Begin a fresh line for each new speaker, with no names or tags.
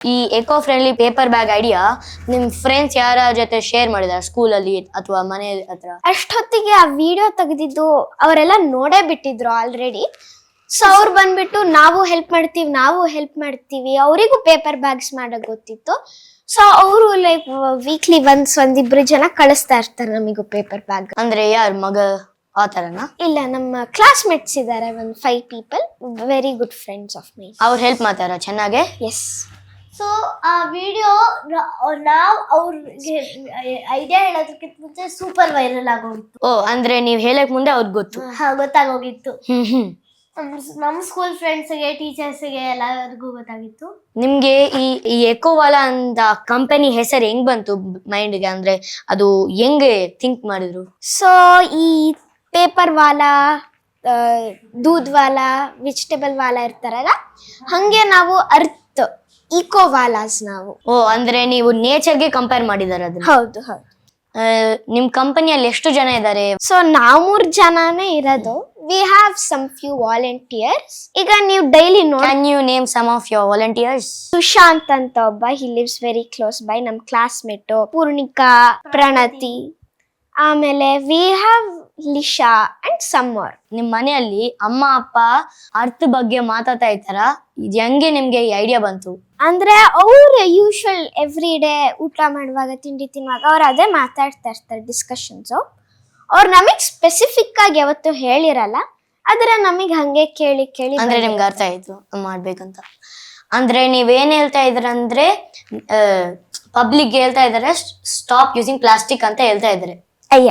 ಈ eco friendly paper bag idea ನಿಮ್ friends ಯಾರ ಜೊತೆ ಶೇರ್ ಮಾಡಿದಾರೆ? ಸ್ಕೂಲಲ್ಲಿ ಅಥವಾ ಮನೆ ಹತ್ರ?
ಅಷ್ಟೊತ್ತಿಗೆ ಆ ವಿಡಿಯೋ ತೆಗೆದಿದ್ದು ಅವರೆಲ್ಲ ನೋಡೇ ಬಿಟ್ಟಿದ್ರು ಆಲ್ರೆಡಿ ಸೊ ಅವ್ರು ಬಂದ್ಬಿಟ್ಟು ನಾವು ಹೆಲ್ಪ್ ಮಾಡ್ತೀವಿ ನಾವು ಹೆಲ್ಪ್ ಮಾಡ್ತೀವಿ ಅವರಿಗೂ ಪೇಪರ್ ಬ್ಯಾಗ್ಸ್ ಮಾಡಕ್ ಗೊತ್ತಿತ್ತು. ಸೊ ಅವರು ಲೈಕ್ ವೀಕ್ಲಿ ಒನ್ಸ್ ಒಂದಿಬ್ರು ಜನ ಕಳಿಸ್ತಾ ಇರ್ತಾರೆ ನಮಿಗೂ ಪೇಪರ್ ಬ್ಯಾಗ್
ಅಂದ್ರೆ ಯಾರ್ ಮಗ ಆ ಥರನಾ
ಇಲ್ಲ ನಮ್ಮ ಕ್ಲಾಸ್ಮೇಟ್ಸ್ ಇದ್ದಾರೆ ಒಂದು five people very good friends of my
ಅವ್ರು ಹೆಲ್ಪ್ ಮಾಡ್ತಾರ ಚೆನ್ನಾಗೆ?
ಎಸ್
ಸೊ ಆ ವಿಡಿಯೋ ನಾವು ಅವ್ರಿಗೆ ಐಡಿಯಾ ಹೇಳೋದಕ್ಕಿಂತ ಮುಂಚೆ ಸೂಪರ್ ವೈರಲ್ ಆಗೋಗಿತ್ತು.
ಓ ಅಂದ್ರೆ ನೀವ್ ಹೇಳಕ್ ಮುಂದೆ ಅವ್ರಿಗೆ ಗೊತ್ತು.
ಹಾ, ಗೊತ್ತಾಗೋಗಿತ್ತು.
ಹ್ಮ್ ಹ್ಮ್.
ನಮ್ ನಮ್ಮ ಸ್ಕೂಲ್ ಫ್ರೆಂಡ್ಸ್ಗೆ ಟೀಚರ್ಸ್ಗೆ ಎಲ್ಲರಿಗೂ ಗೊತ್ತಾಗಿತ್ತು.
ನಿಮ್ಗೆ ಈ ಈ ಎಕೋವಾಲಾ ಅಂತ ಕಂಪನಿ ಹೆಸರು ಹೆಂಗ್ ಬಂತು ಮೈಂಡ್ಗೆ ಅಂದ್ರೆ ಅದು ಹೆಂಗೆ ಥಿಂಕ್ ಮಾಡಿದ್ರು?
ಸೊ ಈ ಪೇಪರ್ ವಾಲಾ ದೂದ್ ವಾಲಾ ವೆಜಿಟೇಬಲ್ ವಾಲಾ ಇರ್ತಾರಲ್ಲ ಹಂಗೆ ನಾವು ಅರ್ತ್ ಈಕೋ ವ್ಯಾಲಾಸ್ ನಾವು.
ಓ ಅಂದ್ರೆ ನೀವು ನೇಚರ್ಗೆ ಕಂಪೇರ್ ಮಾಡಿದಾರೆ ಅದನ್ನ?
ಹೌದು ಹೌದು.
ಆ, ನಿಮ್ ಕಂಪನಿಯಲ್ಲಿ ಎಷ್ಟು ಜನ ಇದ್ದಾರೆ
ಸೊ ನಾವು ಮೂರ್ ಜನನೇ ಇರೋದು. We have some few volunteers ಈಗ ನೀವು ಡೈಲಿ ನೋಡಿ
can you name some of your volunteers
Sushant ಅಂತ ಒಬ್ಬ he lives very close by ನಮ್ ಕ್ಲಾಸ್ಮೇಟ್ ಪೂರ್ಣಿಕಾ ಪ್ರಣತಿ. ಆಮೇಲೆ we have Lisha and Summer
ನಿಮ್ ಮನೆಯಲ್ಲಿ ಅಮ್ಮ ಅಪ್ಪ ಅರ್ಥ ಬಗ್ಗೆ ಮಾತಾಡ್ತಾ ಇದ್ದಾರ? ಇದು ಹೆಂಗೆ ನಿಮ್ಗೆ ಈ ಐಡಿಯಾ ಬಂತು?
ಅಂದ್ರೆ ಅವ್ರು ಯೂಶುವಲ್ ಎವ್ರಿ ಡೇ ಊಟ ಮಾಡುವಾಗ ತಿಂಡಿ ತಿನ್ನುವಾಗ ಅವ್ರು ಅದೇ ಮಾತಾಡ್ತಾ ಇರ್ತಾರೆ ಡಿಸ್ಕಷನ್ಸು ಅವ್ರು ನಮಗ್ ಸ್ಪೆಸಿಫಿಕ್ ಆಗಿ ಯಾವತ್ತು ಹೇಳಿರಲ್ಲ. ಆದ್ರೆ ನಮಗ್ ಹಂಗೆ ಕೇಳಿ ಕೇಳಿ
ಅಂದ್ರೆ. ನಿಮ್ಗೆ ಅರ್ಥ ಆಯ್ತು ಮಾಡ್ಬೇಕಂತ. ಅಂದ್ರೆ ನೀವೇನ್ ಹೇಳ್ತಾ ಇದ್ರ ಅಂದ್ರೆ ಪಬ್ಲಿಕ್ ಹೇಳ್ತಾ ಇದಾರೆ ಸ್ಟಾಪ್ ಯೂಸಿಂಗ್ ಪ್ಲಾಸ್ಟಿಕ್ ಅಂತ ಹೇಳ್ತಾ ಇದಾರೆ
ಅಯ್ಯ